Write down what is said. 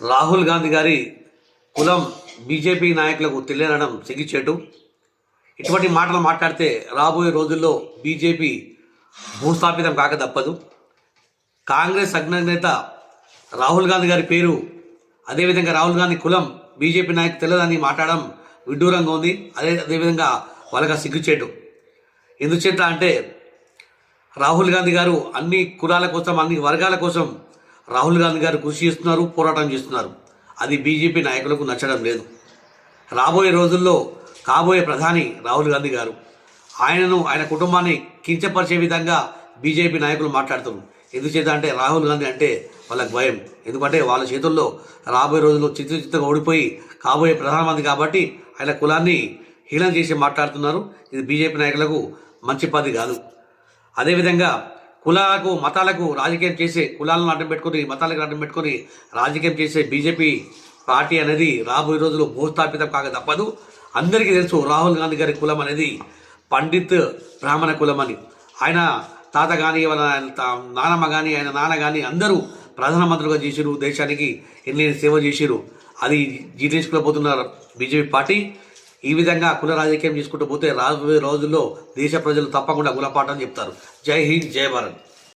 రాహుల్ గాంధీ గారి కులం బీజేపీ నాయకులకు తెలియనడం సిగ్గుచేటు. ఇటువంటి మాటలు మాట్లాడితే రాబోయే రోజుల్లో బీజేపీ భూస్థాపితం కాక తప్పదు. కాంగ్రెస్ అగ్రనేత రాహుల్ గాంధీ గారి పేరు అదేవిధంగా రాహుల్ గాంధీ కులం బీజేపీ నాయకు తెలియదని మాట్లాడడం విడ్డూరంగా ఉంది. అదే అదేవిధంగా వాళ్ళకి సిగ్గుచేటు. ఎందుచేత అంటే రాహుల్ గాంధీ గారు అన్ని కులాల కోసం అన్ని వర్గాల కోసం రాహుల్ గాంధీ గారు కృషి చేస్తున్నారు పోరాటం చేస్తున్నారు. అది బీజేపీ నాయకులకు నచ్చడం లేదు. రాబోయే రోజుల్లో కాబోయే ప్రధాని రాహుల్ గాంధీ గారు ఆయనను ఆయన కుటుంబాన్ని కించపరిచే విధంగా బీజేపీ నాయకులు మాట్లాడుతున్నారు. ఎందుచేత అంటే రాహుల్ గాంధీ అంటే వాళ్ళకి భయం. ఎందుకంటే వాళ్ళ చేతుల్లో రాబోయే రోజుల్లో చిత్ర చిత్రంగా ఓడిపోయి కాబోయే ప్రధానమంత్రి కాబట్టి ఆయన కులాన్ని హీనం చేసి మాట్లాడుతున్నారు. ఇది బీజేపీ నాయకులకు మంచి పది కాదు. అదేవిధంగా కులాలకు మతాలకు రాజకీయం చేసే కులాలను అడ్డం పెట్టుకొని మతాలకు అడ్డం పెట్టుకొని రాజకీయం చేసే బీజేపీ పార్టీ అనేది రాబోయే రోజుల్లో భూస్థాపితం కాక తప్పదు. అందరికీ తెలుసు రాహుల్ గాంధీ గారి కులం అనేది పండిత్ బ్రాహ్మణ కులం అని. ఆయన తాత కానీ వాళ్ళ నానమ్మ కానీ ఆయన నాన్న కానీ అందరూ ప్రధానమంత్రులుగా చేసిరు దేశానికి ఎన్ని సేవ చేసిరు అది జీర్ణించుకోలేకపోతున్నారు బీజేపీ పార్టీ. ఈ విధంగా కుల రాజకీయం చేసుకుంటూ పోతే రాబోయే రోజుల్లో దేశ ప్రజలు తప్పకుండా గుణపాఠం చెప్తారు. జై హింద్ జై భారత్.